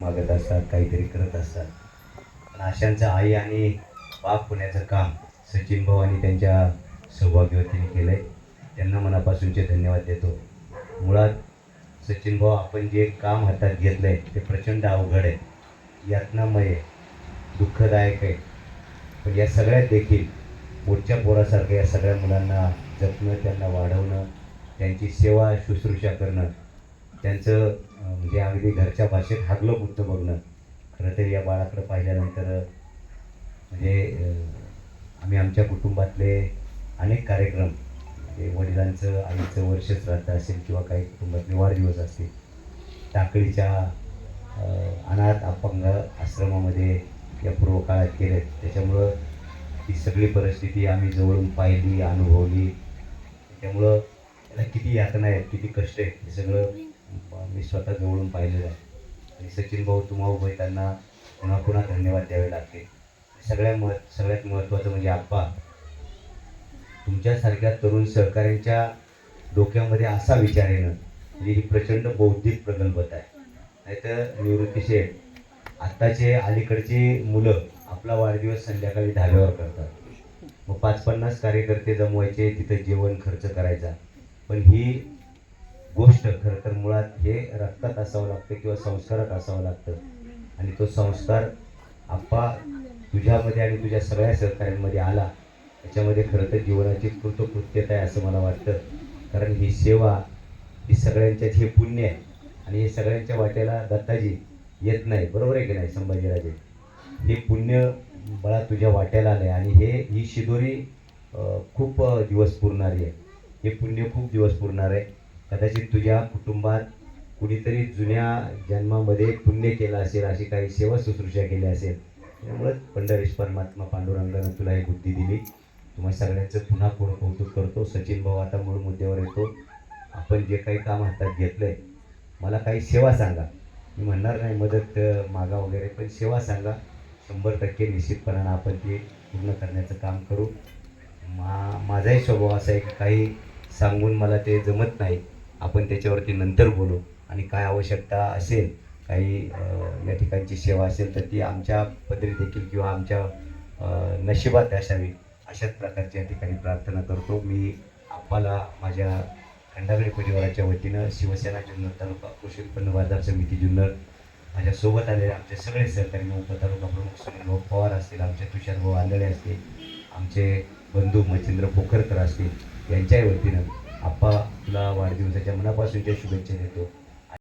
मागत असतात काहीतरी करत असतात. पण अशांचं आई आणि बाप होण्याचं काम सचिन भाऊ आणि त्यांच्या सौभाग्यवतीने केलं आहे त्यांना मनापासूनचे धन्यवाद देतो. मुळात सचिन भाऊ आपण जे काम हातात घेतलं आहे ते प्रचंड अवघड आहे. यातनामय आहे दुःखदायक आहे. पण या सगळ्यात देखील पुढच्या पोरासारखं या सगळ्या मुलांना जपणं त्यांना वाढवणं त्यांची सेवा शुश्रूषा करणं त्यांचं म्हणजे अगदी घरच्या भाषेत हागलं पुरतं बघणं. खरं तर या बाळाकडं पाहिल्यानंतर म्हणजे आम्ही आमच्या कुटुंबातले अनेक कार्यक्रम म्हणजे वडिलांचं आईचं वर्ष श्राद्ध असेल किंवा काही कुटुंबातले वाढदिवस असतील टाकळीच्या अनाथ अपंग आश्रमामध्ये या पूर्व काळात केले त्याच्यामुळं ही सगळी परिस्थिती आम्ही जवळून पाहिली अनुभवली. त्यामुळं त्याला किती यातना आहेत किती कष्ट आहेत हे सगळं मी स्वतः जवळून पाहिलेलं आहे. आणि सचिन भाऊ तुम्हा त्यांना पुन्हा पुन्हा धन्यवाद द्यावे लागते सगळ्या मह सगळ्यात महत्त्वाचं म्हणजे आप्पा. तुमच्यासारख्या तरुण सहकाऱ्यांच्या डोक्यामध्ये असा विचार येणं म्हणजे ही प्रचंड बौद्धिक प्रगल्भता आहे. नाहीतर निवृत्ती शेठ आत्ताचे अलीकडची मुलं आपला वाढदिवस संध्याकाळी धाब्यावर करतात. मग पाच पन्नास कार्यकर्ते जमवायचे तिथं जेवण खर्च करायचा. पण ही गोष्ट खरं तर मुळात हे रक्तात असावं लागतं किंवा संस्कारात असावं लागतं. आणि तो संस्कार आप्पा तुझ्यामध्ये आणि तुझ्या सगळ्या सहकार्यांमध्ये आला त्याच्यामध्ये खरं तर जीवनाची कृतकृत्यता आहे असं मला वाटतं. कारण ही सेवा ही सगळ्यांच्यात हे पुण्य आहे. आणि हे सगळ्यांच्या वाट्याला दत्ताजी येत नाही. बरोबर आहे की नाही संभाजीराजे? हे पुण्य बळा तुझ्या वाट्याला आलं आहे आणि हे ही शिदोरी खूप दिवस पुरणारी आहे. हे पुण्य खूप दिवस पुरणार आहे. कदाचित तुझ्या कुटुंबात कुणीतरी जुन्या जन्मामध्ये पुण्य केलं असेल अशी काही सेवा शुश्रूषा केली असेल त्यामुळंच पंढरीश परमात्मा पांडुरंगानं तुला ही बुद्धी दिली. तुम्हा सगळ्यांचं पुन्हा पूर्ण कौतुक करतो? सचिन भाऊ आता मूळ मुद्द्यावर येतो. आपण जे काही काम हातात घेतलंय मला काही सेवा सांगा. मी म्हणणार नाही मदत मागा वगैरे पण सेवा सांगा. शंभर टक्के निश्चितपणानं आपण ती पूर्ण करण्याचं काम करू. मा माझाही स्वभाव असा आहे की काही सांगून मला ते जमत नाही. आपण त्याच्यावरती नंतर बोलू. आणि काय आवश्यकता असेल काही या ठिकाणची सेवा असेल तर ती आमच्या पदरी देखील किंवा आमच्या नशिबात असावी. अशाच प्रकारची या ठिकाणी प्रार्थना करतो. मी आप्पाला माझ्या खंडागडे परिवाराच्या वतीनं शिवसेना जुन्नर तालुका कृषी उत्पन्न बाजार समिती जुन्नर माझ्यासोबत आलेले आमचे सगळे सहकारी उपतालुका प्रमुख सुनील भाऊ पवार असतील आमचे तुषार भाऊ आंधळे असतील आमचे बंधू मच्छिंद्र पोखरकर असतील यांच्याही वतीनं आप्पा तुला वाढदिवसाच्या मनापासूनच्या शुभेच्छा देतो.